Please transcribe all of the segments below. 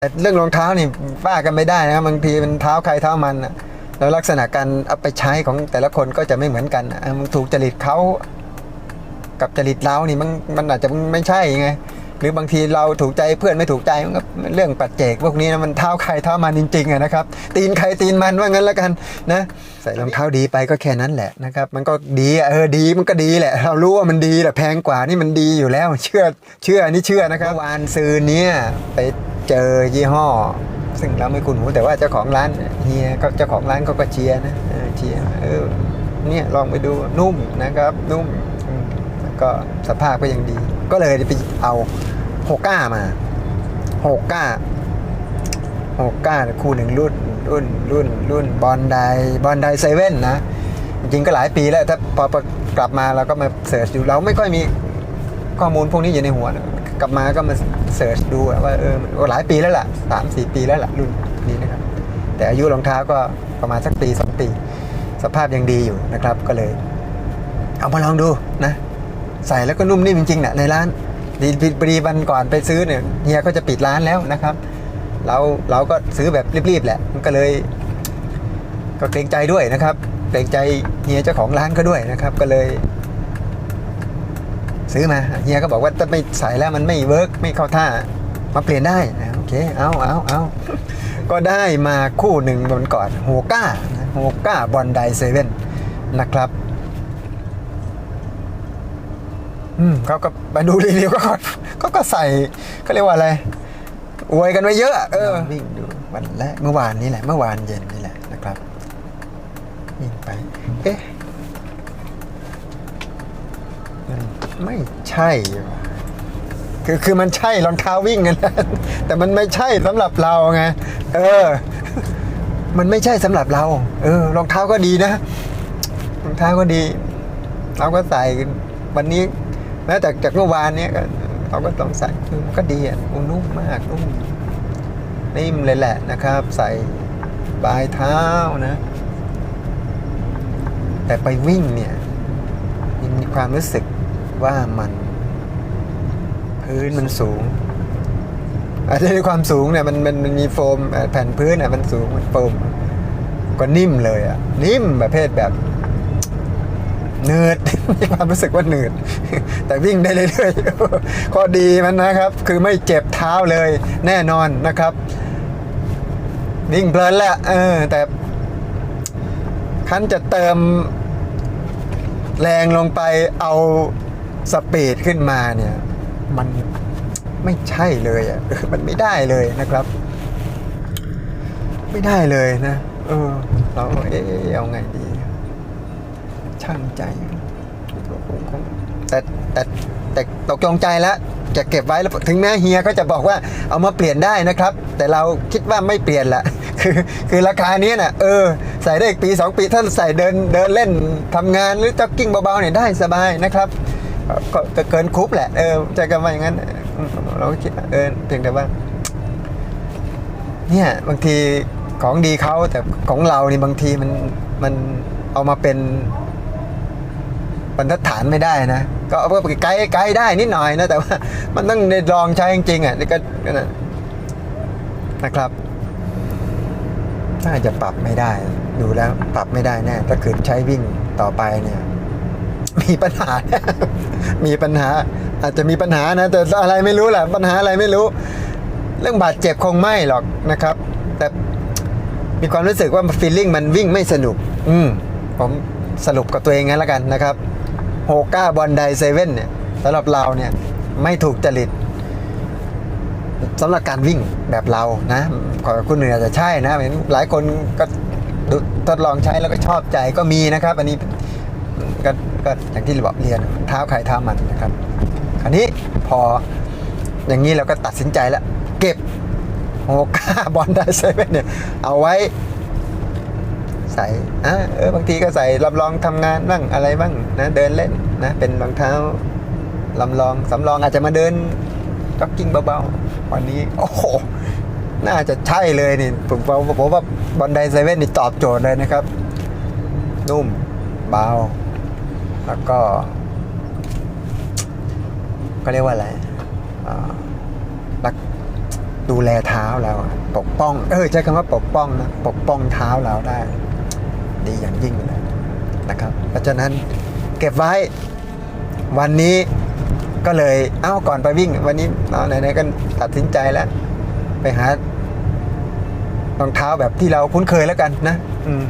แต่เรื่องรองเท้านี่ป้ากันไม่ได้นะบางทีเป็นเท้าใครเท้ามันนะแล้วลักษณะการเอาไปใช้ของแต่ละคนก็จะไม่เหมือนกันอะมันถูกจริตเขากับจริตเรานี่มันมันอาจจะไม่ใช่ไง หรือบางทีเราถูกใจเพื่อนไม่ถูกใจมันก็เรื่องปัจเจกพวกนี้นะมันเท้าใครเท้ามันจริงๆอะนะครับตีนใครตีนมันว่างั้นแล้วกันนะใส่รองเท้าดีไปก็แค่นั้นแหละนะครับ มันก็ดีอะเออดีมันก็ดีแหละ เรารู้ว่ามันดีแหละแพงกว่านี่มันดีอยู่แล้วเชื่อเชื่ออนนี้เชื่อนะครับวานซื้อเนี้ยไปเจอยี่ห้อ ซึ่งเราไม่คุ้นหูแต่ว่าเจ้าของร้านเฮียก็เจ้าของร้านเขาก็เชียร์นะเชียร์เออเนี่ยลองไปดูนุ่มนะครับนุ่มก็สภาพก็ยังดี ก็เลยไปเอาโฮก้ามาโฮก้าโฮก้าคู่หนึ่งรุ่นรุ่นรุ่นรุ่นบอลไดบอลไดเซเว่นนะ จริงก็หลายปีแล้วถ้าพอกลับมาเราก็มาเสิร์ชดูเราไม่ค่อยมีข้อมูลพวกนี้อยู่ในหัวนะกลับมาก็มาเสิร์ชดูว่าเออหลายปีแล้วล่ะสามสี่ปีแล้วล่ะรุ่นนี้นะครับ แต่อายุรองเท้าก็ประมาณสักปีสองปี สภาพยังดีอยู่นะครับก็เลย เอามาลองดูนะ ใส่แล้วก็นุ่มนิ่มจริงๆนะในร้านดีพอดีวันก่อนไปซื้อเนี่ยเฮียก็จะปิดร้านแล้วนะครับ เราเราก็ซื้อแบบรีบๆแหละมันก็เลย ก็เกรงใจด้วยนะครับเกรงใจเฮียเจ้าของร้านก็ด้วยนะครับ ก็เลย ซื้อมาเฮียก็บอกว่าถ้าไม่ใส่แล้วมันไม่เวิร์กไม่เข้าท่ามาเปลี่ยนได้นะโอเคเอาเอาเอาก็ได้มาคู่หนึ่งวันก่อนโฮก้าโฮก้าบอลไดเซเว่นนะครับ อืมเขาก็มาดูรีวิวก็ก็ก็ใส่เขาเรียกว่าอะไรอวยกันไว้เยอะ เออวิ่งดูวันแรกเมื่อวานนี้แหละ เมื่อวานเย็นนี่แหละนะครับวิ่งไป เอ๊ะมันไม่ใช่ว่ะคือคือมันใช่รองเท้าวิ่งกันแต่มันไม่ใช่สำหรับเราไงเออ มันไม่ใช่สำหรับเรา เออรองเท้าก็ดีนะรองเท้าก็ดี เราก็ใส่วันนี้ แม้แต่จากเมื่อวานเนี้ยก็เราก็ต้องใส่คือมันก็ดีอะนนุ่มมากนุ่มนิ่มเลยแหละนะครับ ใส่ปลายเท้านะ แต่ไปวิ่งเนี่ยมีความรู้สึกว่ามันพื้นมันสูงอาจจะในความสูงเนี่ยมันมันมันมีโฟมแผ่นพื้นอะมันสูงมันโฟมก็นิ่มเลยอะนิ่มประเภทแบบ เนืดมีความรู้สึกว่าเนืดแต่วิ่งได้เรื่อยๆข้อดีมันนะครับ คือไม่เจ็บเท้าเลยแน่นอนนะครับ วิ่งเพลินแหละเออแต่คันจะเติมแรงลงไปเอาสปีดขึ้นมาเนี่ย มันไม่ใช่เลยอะมันไม่ได้เลยนะครับ ไม่ได้เลยนะเออเราเอ๊ะเอาไงดี ช่างใจแต่แต่แต่ตกลงใจแล้วจะเก็บไว้แล้วถึงแม้เฮียก็จะบอกว่าเอามาเปลี่ยนได้นะครับ แต่เราคิดว่าไม่เปลี่ยนละคือคือราคานี้น่ะเออใส่ได้อีกปี 2 ปีถ้าใส่เดินเดินเล่นทำงานหรือจ็อกกิ้งเบาๆเนี่ยได้สบายนะครับก็เกินคุปแหละเออใจกันว่าอย่างนั้นเราก็คิดเออเพียงแต่ว่าเนี่ยบางทีของดีเขาแต่ของเรานี่บางทีมันมันเอามาเป็น บรรทัดฐานไม่ได้นะ ก็เอาไปไกด์ไกด์ได้นิดหน่อยนะ แต่ว่ามันต้องลองใช้จริงๆอะนี่ก็นะนะครับน่าจะปรับไม่ได้ ดูแล้วปรับไม่ได้แน่ถ้าขืนใช้วิ่งต่อไปเนี่ย มีปัญหา มีปัญหา อาจจะมีปัญหานะ แต่อะไรไม่รู้แหละปัญหาอะไรไม่รู้ เรื่องบาดเจ็บคงไม่หรอกนะครับ แต่มีความรู้สึกว่าฟีลลิ่งมันวิ่งไม่สนุก อืมผมสรุปกับตัวเองงั้นแล้วกันนะครับ โฮก้าบอลไดเซเว่นเนี่ยสำหรับเราเนี่ยไม่ถูกจริตสำหรับการวิ่งแบบเรานะขอคุณเหนือจะใช่นะเห็นหลายคนก็ทดลองใช้แล้วก็ชอบใจก็มีนะครับ อันนี้ก็ก็อย่างที่บอกเรียนเท้าใครเท้ามันนะครับ คราวนี้พออย่างนี้เราก็ตัดสินใจแล้ว เก็บโฮก้าบอลไดเซเว่นเนี่ยเอาไว้ ใส่อะเออบางทีก็ใส่ลำลองทำงานบ้างอะไรบ้างนะเดินเล่นนะเป็นรองเท้าลำลองสำรองอาจจะมาเดินจ็อกกิ้งเบาๆวันนี้โอ้โหน่าจะใช่เลยนี่ผมผมว่าบอลไดเซเว่นนี่ตอบโจทย์เลยนะครับ นุ่มเบา แล้วก็ ก็เรียกว่าอะไรรักดูแลเท้าเรา ปกป้อง เออใช้คำว่าปกป้องนะ ปกป้องเท้าเราได้ ดีอย่างยิ่งเลยนะครับ เพราะฉะนั้นเก็บไว้วันนี้ก็เลยเอ้าก่อนไปวิ่ง วันนี้เอาไหนๆก็ตัดสินใจแล้ว ไปหารองเท้าแบบที่เราคุ้นเคยแล้วกันนะ อืม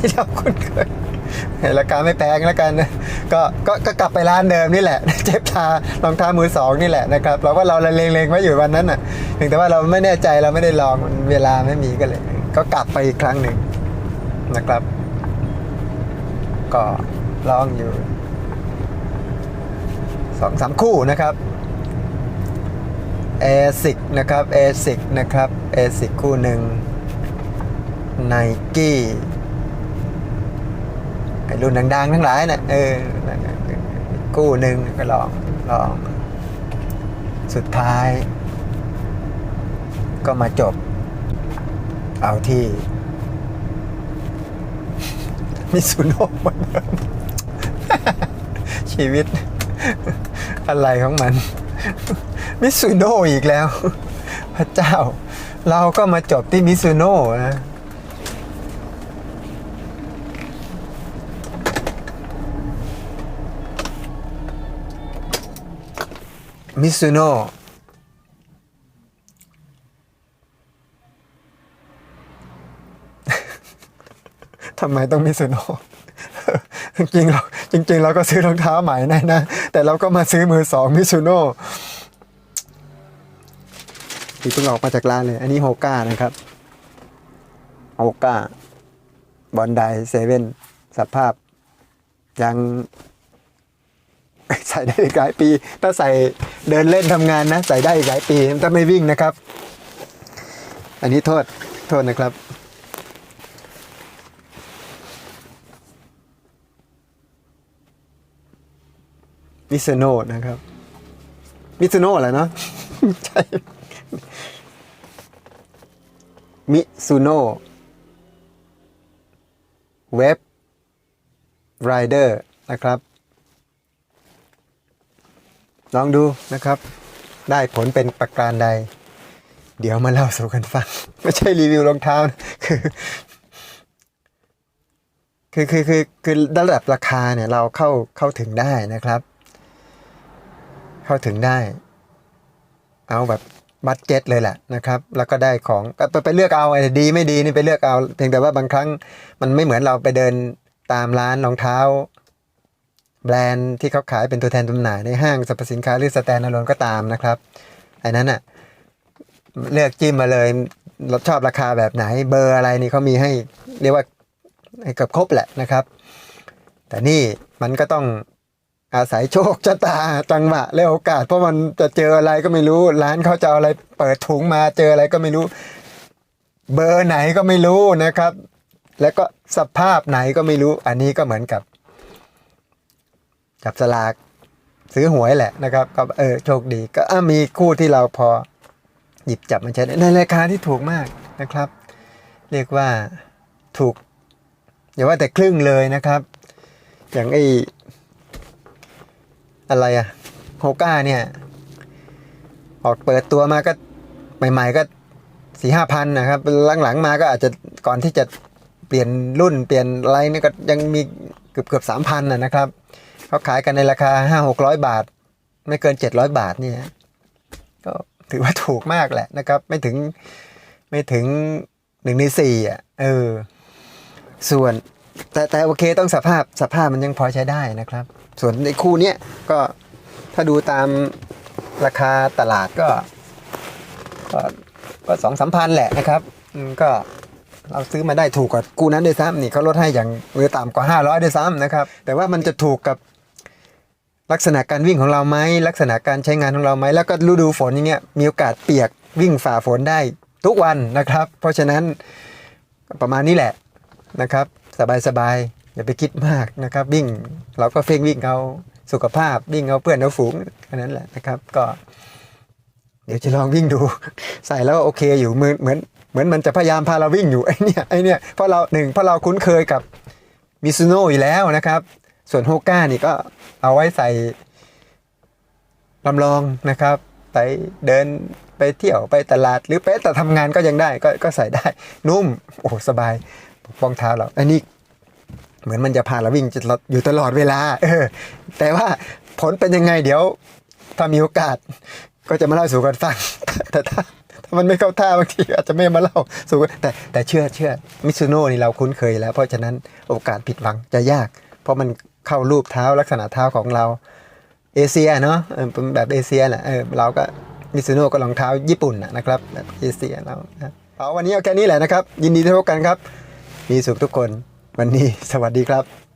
ที่เราคุ้นเคยราคาไม่แพงแล้วกันนะก็ก็ก็กลับไปร้านเดิมนี่แหละ เจ็บชารองเท้ามือสองนี่แหละนะครับเราว่าเราเลงๆไว้อยู่วันนั้นน่ะเพียงแต่ว่าเราไม่แน่ใจเราไม่ได้ลองมันเวลาไม่มีก็เลย ก็กลับไปอีกครั้งหนึ่ง นะครับ ก็ลองอยู่สองสามคู่นะครับ a s i c นะครับ a s i c นะครับ a s i c คู่หนึ่ง n i กี้ไอรุ่นดังๆ ทั้งหลายนะ่ะเออคู่หนึ่งก็ลองลอง สุดท้าย ก็มาจบ เอาที่ มิซุโนะเหมือนเดิมชีวิต อะไรของมัน มิซุโนะอีกแล้ว พระเจ้า เราก็มาจบที่มิซุโนะนะมิซุโน ทำไมต้องมิซุโนะจริงๆเราจริง ๆ เราก็ซื้อรองเท้าใหม่แน่นะ แต่เราก็มาซื้อมือสองมิซุโนะที่เพิ่งออกมาจากร้านเลย อันนี้โฮก้านะครับโฮก้าบอนไดเซเว่นสภาพ ยัง ใส่ได้อีกหลายปี ถ้าใส่เดินเล่นทำงานนะ ใส่ได้อีกหลายปีถ้าไม่วิ่งนะครับ อันนี้โทษโทษนะครับ มิซโนะนะครับ มิซโนะอะไรเนาะใช่มิซูโนะเว็บไรเดอร์นะครับ ลองดูนะครับ ได้ผลเป็นประการใด เดี๋ยวมาเล่าสู่กันฟัง ไม่ใช่รีวิวรองเท้าคือคือคือคือคือระดับราคาเนี่ยเราเข้าเข้าถึงได้นะครับ เข้าถึงได้ เอาแบบบัตเจ็ตเลยแหละนะครับ แล้วก็ได้ของไปไปเลือกเอาไอ้ดีไม่ดีนี่ไปเลือกเอา เพียงแต่ว่าบางครั้งมันไม่เหมือนเราไปเดินตามร้านรองเท้า แบรนด์ที่เขาขายเป็นตัวแทนจำหน่ายในห้างสรรพสินค้าหรือสแตนด์อะโลนก็ตามนะครับไอ้นั้นอะเลือกจิ้มมาเลยเราชอบราคาแบบไหนเบอร์อะไรนี่เขามีให้เรียกว่าให้เกือบครบแหละนะครับ แต่นี่มันก็ต้อง อาศัยโชคชะตาจังหวะและโอกาส เพราะมันจะเจออะไรก็ไม่รู้ ร้านเขาจะเอาอะไรเปิดถุงมาเจออะไรก็ไม่รู้ เบอร์ไหนก็ไม่รู้นะครับ แล้วก็สภาพไหนก็ไม่รู้ อันนี้ก็เหมือนกับ จับสลากซื้อหวยแหละนะครับ ก็เออโชคดี ก็มีคู่ที่เราพอหยิบจับมาใช้ในราคาที่ถูกมากนะครับ เรียกว่าถูกอย่าว่าแต่ครึ่งเลยนะครับ อย่างไอ อะไรอะโฮก้าเนี่ย ออกเปิดตัวมาก็ใหม่ ๆ ก็สี่ห้าพันนะครับ หลัง ๆ มาก็อาจจะก่อนที่จะเปลี่ยนรุ่นเปลี่ยนอะไรนี่ก็ยังมีเกือบเกือบสามพันนะครับเขาขายกันในราคาห้าหกร้อยบาท ไม่เกินเจ็ดร้อยบาทเนี่ยก็ถือว่าถูกมากแหละนะครับ ไม่ถึงไม่ถึงหนึ่งในสี่อะเออ ส่วนแต่แต่โอเคต้องสภาพสภาพมันยังพอใช้ได้นะครับ ส่วนในคู่นี้ก็ถ้าดูตามราคาตลาดก็ ก็ก็สองสามพันแหละนะครับก็เราซื้อมาได้ถูกกว่าคู่นั้นด้วยซ้ำนี่เขาลดให้อย่างหรือต่ำกว่าห้าร้อยด้วยซ้ำนะครับ แต่ว่ามันจะถูกกับลักษณะการวิ่งของเราไหมลักษณะการใช้งานของเราไหมแล้วก็ฤดูฝนอย่างเงี้ยมีโอกาสเปียกวิ่งฝ่าฝนได้ทุกวันนะครับ เพราะฉะนั้นประมาณนี้แหละนะครับ สบายๆ อย่าไปคิดมากนะครับ วิ่งเราก็เฟ่งวิ่งเอาสุขภาพวิ่งเอาเพื่อนเอาฝูงแค่นั้นแหละนะครับ ก็ เดี๋ยวจะลองวิ่งดู ใส่แล้วโอเคอยู่เหมือนเหมือนเหมือนมันจะพยายามพาเราวิ่งอยู่ไอเนี่ยไอเนี่ยเพราะเราหนึ่งเพราะเราคุ้นเคยกับมิซูโน่อยู่แล้วนะครับ ส่วนโฮก้านี่ก็เอาไว้ใส่ลำลองนะครับ ไปเดินไปเที่ยวไปตลาดหรือไปแต่ทำงานก็ยังได้ก็ก็ใส่ได้นุ่มโอ้สบายปกป้องเท้าเราอันนี้ เหมือนมันจะพาเราวิ่งอยู่ตลอดเวลา เออ แต่ว่าผลเป็นยังไงเดี๋ยว ถ้ามีโอกาส ก็จะมาเล่าสู่กันฟัง แต่ถ้าถ้ามันไม่เข้าท่าบางทีอาจจะไม่มาเล่าสู่กันแต่แต่เชื่อเชื่อมิซูโน่นี่เราคุ้นเคยแล้ว เพราะฉะนั้นโอกาสผิดหวังจะยาก เพราะมันเข้ารูปเท้าลักษณะเท้าของเรา เอเชียเนาะเป็นแบบเอเชียแหละเออเราก็มิซูโน่ก็รองเท้าญี่ปุ่นนะครับแบบเอเชียเราเอาวันนี้เอาแค่นี้แหละนะครับ ยินดีที่พบกันครับ มีสุขทุกคน วันนี้สวัสดีครับ